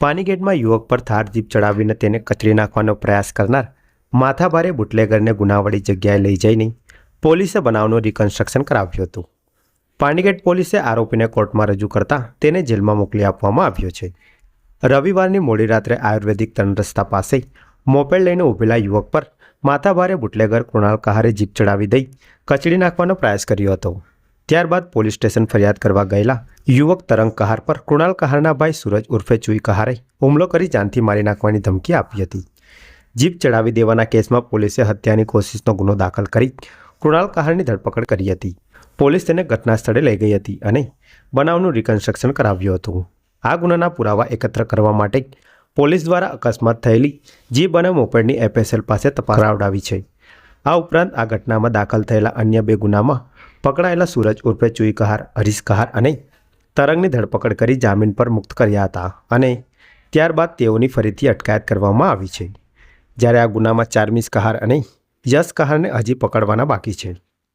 પાનીગેટમાં યુવક પર થાર જીપ ચડાવીને તેને કચડી નાખવાનો પ્રયાસ કરનાર માથાભારે બુટલેગરને ગુનાવાળી જગ્યાએ લઈ જઈને પોલીસે બનાવનું રિકન્સ્ટ્રક્શન કરાવ્યું હતું. પાનીગેટ પોલીસે આરોપીને કોર્ટમાં રજૂ કરતા તેને જેલમાં મોકલી આપવામાં આવ્યો છે. રવિવારની મોડી રાત્રે આયુર્વેદિક ત્રણ રસ્તા પાસે મોપેડ લઈને ઊભેલા યુવક પર માથાભારે બુટલેગર કૃણાલ કહારે જીપ ચડાવી દઈ કચડી નાખવાનો પ્રયાસ કર્યો હતો. ત્યારબાદ પોલીસ સ્ટેશન ફરિયાદ કરવા ગયેલા યુવક તરંગ કહાર પર કૃણાલ કહારના ભાઈ સૂરજ ઉર્ફે ચુઈ કહારે હુમલો કરી જાનથી મારી નાખવાની ધમકી આપી હતી. જીપ ચડાવી દેવાના કેસમાં પોલીસે હત્યાની કોશિશનો ગુનો દાખલ કરી કૃણાલ કહારની ધરપકડ કરી હતી. પોલીસ તેને ઘટના સ્થળે લઈ ગઈ હતી અને બનાવનું રિકન્સ્ટ્રક્શન કરાવ્યું હતું. આ ગુનાના પુરાવા એકત્ર કરવા માટે પોલીસ દ્વારા અકસ્માત થયેલી જીપ અને મોપેડની એફએસએલ પાસે તપાસ કરાવડાવી છે. આ ઉપરાંત આ ઘટનામાં દાખલ થયેલા અન્ય બે ગુનામાં પકડાયેલા સૂરજ ઉર્ફે ચુઈ કહાર, હરીશ કહાર અને તરંગની ધરપકડ કરી જામીન પર મુક્ત કર્યા હતા અને ત્યારબાદ તેઓની ફરીથી અટકાયત કરવામાં આવી છે. જ્યારે આ ગુનામાં ચાર્મિસ કહાર અને યશ કહારને હજી પકડવાના બાકી છે.